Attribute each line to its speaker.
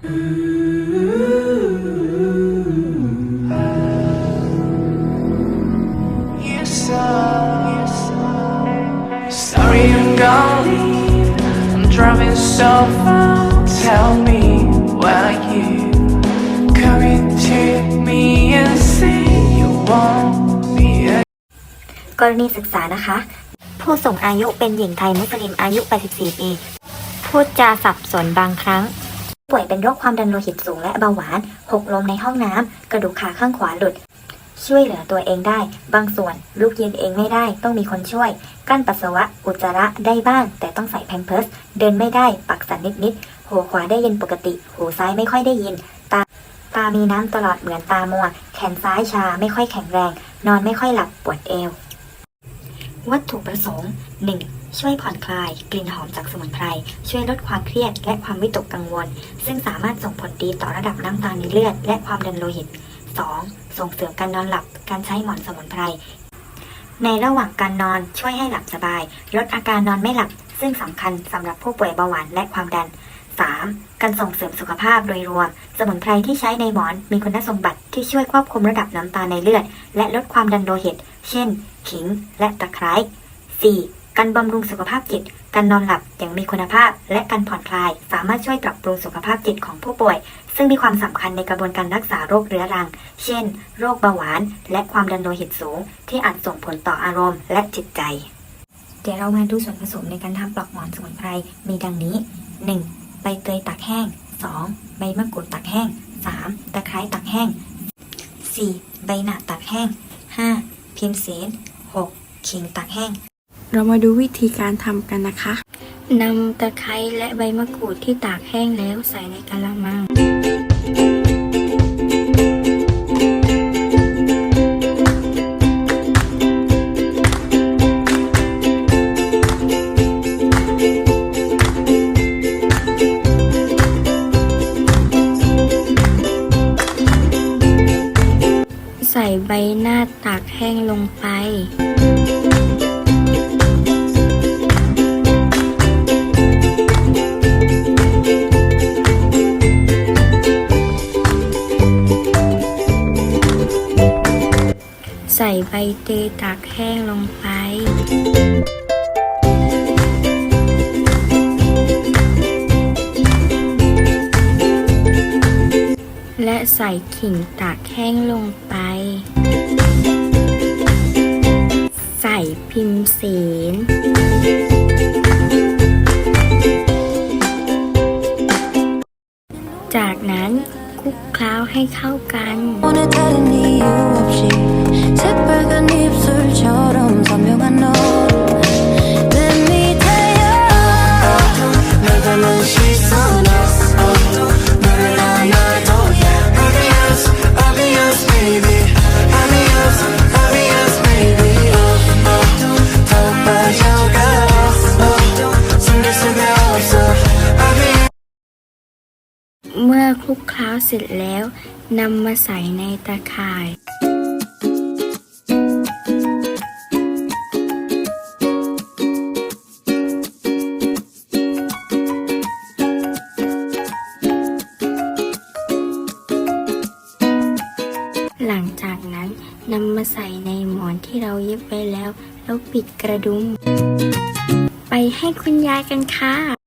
Speaker 1: You saw, sorry I'm gone. I'm driving so far. Tell me why you coming to me and say you want me
Speaker 2: กรณีศึกษานะคะ ผู้ส่งอายุเป็นหญิงไทยมุสลิมอายุ 84 ปี พูดจาสับสนบางครั้ง ป่วยเป็นโรคความดันโลหิตสูงและเบาหวาน หกล้มในห้องน้ำ กระดูกขาข้างขวาหลุด ช่วยเหลือตัวเองได้ บางส่วนลุกยืนเองไม่ได้ ต้องมีคนช่วย กั้นปัสสาวะ อุจจาระได้บ้าง แต่ต้องใส่แพมเพิร์ส เดินไม่ได้ ปักสั่นนิดๆหูขวาได้ยินปกติ หูซ้ายไม่ค่อยได้ยิน ตา ตามีน้ำตลอดเหมือนตามัว แขนซ้ายชาไม่ค่อยแข็งแรง นอนไม่ค่อยหลับ ปวดเอว วัตถุประสงค์ 1. ช่วยผ่อนคลาย กลิ่นหอมจากสมุนไพร ช่วยลดความเครียดและความวิตกกังวล ซึ่งสามารถส่งผลดีต่อระดับน้ำตาลในเลือด และความดันโลหิต 2. ส่งเสริมการนอนหลับ การใช้หมอนสมุนไพร ในระหว่างการนอนช่วยให้หลับสบาย ลดอาการนอนไม่หลับ ซึ่งสำคัญสำหรับผู้ป่วยเบาหวานและความดัน 3. การส่งเสริมสุขภาพโดยรวม สมุนไพรที่ใช้ในหมอนมีคุณสมบัติที่ช่วยควบคุมระดับน้ำตาลในเลือด และลดความดันโลหิต เช่น ขิงและตะไคร้ 4. การบำรุงสุขภาพจิต การนอนหลับอย่างมีคุณภาพ และการผ่อนคลาย สามารถช่วยปรับปรุงสุขภาพจิตของผู้ป่วย ซึ่งมีความสำคัญในกระบวนการรักษาโรคเรื้อรัง เช่น โรคเบาหวาน และความดันโลหิตสูง ที่อาจส่งผลต่ออารมณ์และจิตใจ เดี๋ยวเรามาดูส่วนผสมในการทำปลอกหมอนสมุนไพร มีดังนี้ 1. ใบเตยตากแห้ง 2. ใบมะกรูดตากแห้ง 3. ตะไคร้ตากแห้ง 4. ใบหนาตากแห้ง 5. พิมเสน 6. ขิงตากแห้ง
Speaker 3: เรามาดูวิธีการทำกันนะคะ
Speaker 2: นำตะไคร้และใบมะกรูดที่ตากแห้งแล้วใส่ในกะละมัง ส่ใบหน้าตากแห้งลงไป ใส่ใบเตยตากแห้งลงไป และใส่ขิงตากแห้งลงไป ใส่พิมพ์เสนจากนั้นคลุกเคล้าให้เข้ากัน อคลุกเคล้าเสร็จแล้วนำมาใส่ในตะข่าย หลังจากนั้นนำมาใส่ในหมอนที่เราเย็บไว้แล้ว แล้วปิดกระดุม ไปให้คุณยายกันค่ะ